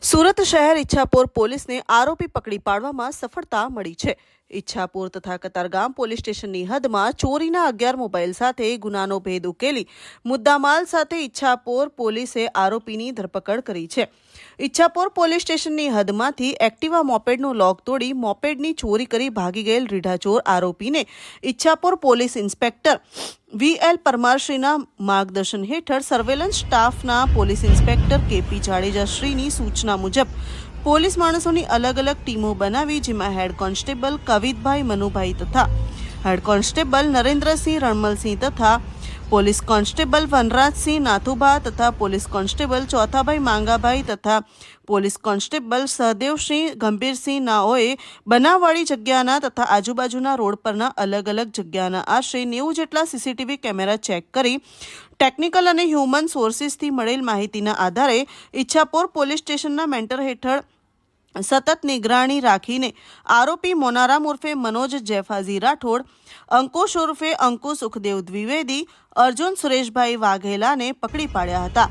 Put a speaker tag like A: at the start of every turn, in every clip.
A: સુરત શહેર ઈચ્છાપોર પોલીસને આરોપી પકડી પાડવામાં સફળતા મળી છે. ઈચ્છાપોર તથા કતારગામ પોલીસ સ્ટેશનની હદમાં ચોરીના અગિયાર મોબાઈલ સાથે ગુનાનો ભેદ ઉકેલી મુદ્દામાલ સાથે ઈચ્છાપોર પોલીસે આરોપીની ધરપકડ કરી છે. ઈચ્છાપોર પોલીસ સ્ટેશનની હદમાંથી એક્ટિવા મોપેડનો લોક તોડી મોપેડની ચોરી કરી ભાગી ગયેલ રીઢાચોર આરોપીને Ichchhapor police inspector V L પરમારશ્રીના માર્ગદર્શન હેઠળ સર્વેલન્સ સ્ટાફના police inspector K P Jadeja શ્રીની સૂચના મુજબ પોલીસ માણસોની અલગ અલગ ટીમો બનાવી જેમાં હેડ કોન્સ્ટેબલ કવિતભાઈ મનુભાઈ તથા હેડ કોન્સ્ટેબલ નરેન્દ્રસિંહ રણમલસિંહ તથા પોલીસ કોન્સ્ટેબલ વનરાજસિંહ નાથુભા તથા પોલીસ કોન્સ્ટેબલ ચોથાભાઈ માંગાભાઈ તથા પોલીસ કોન્સ્ટેબલ સહદેવસિંહ ગંભીરસિંહ નાઓએ બનાવવાળી જગ્યાના તથા આજુબાજુના રોડ પરના અલગ અલગ જગ્યાના આશરે નેવું જેટલા સીસીટીવી કેમેરા ચેક કરી ટેકનિકલ અને હ્યુમન સોર્સિસથી મળેલ માહિતીના આધારે ઈચ્છાપોર પોલીસ સ્ટેશનના મેન્ટર હેઠળ સતત નિગરાણી રાખીને આરોપી મોનારામ ઉર્ફે મનોજ જેફાઝી રાઠોડ, અંકુશ ઉર્ફે અંકુ સુખદેવ દ્વિવેદી, અર્જુન સુરેશભાઈ વાઘેલાને પકડી પાડ્યા હતા.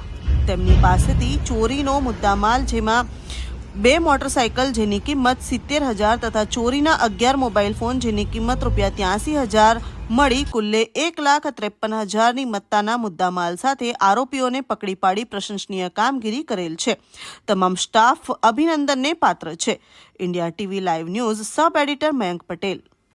A: તેમની પાસેથી ચોરીનો મુદ્દામાલ જેમાં બે મોટરસાયકલ જેની કિંમત સિત્તેર હજાર તથા ચોરીના અગિયાર મોબાઈલ ફોન જેની કિંમત રૂપિયા ત્યાસી હજાર મળી કુલ્લે એક લાખ ત્રેપન હજારની મત્તાના મુદ્દામાલ સાથે આરોપીઓને પકડી પાડી પ્રશંસનીય કામગીરી કરેલ છે. તમામ સ્ટાફ અભિનંદનને પાત્ર છે. India TV live news sub editor Mayank Patel.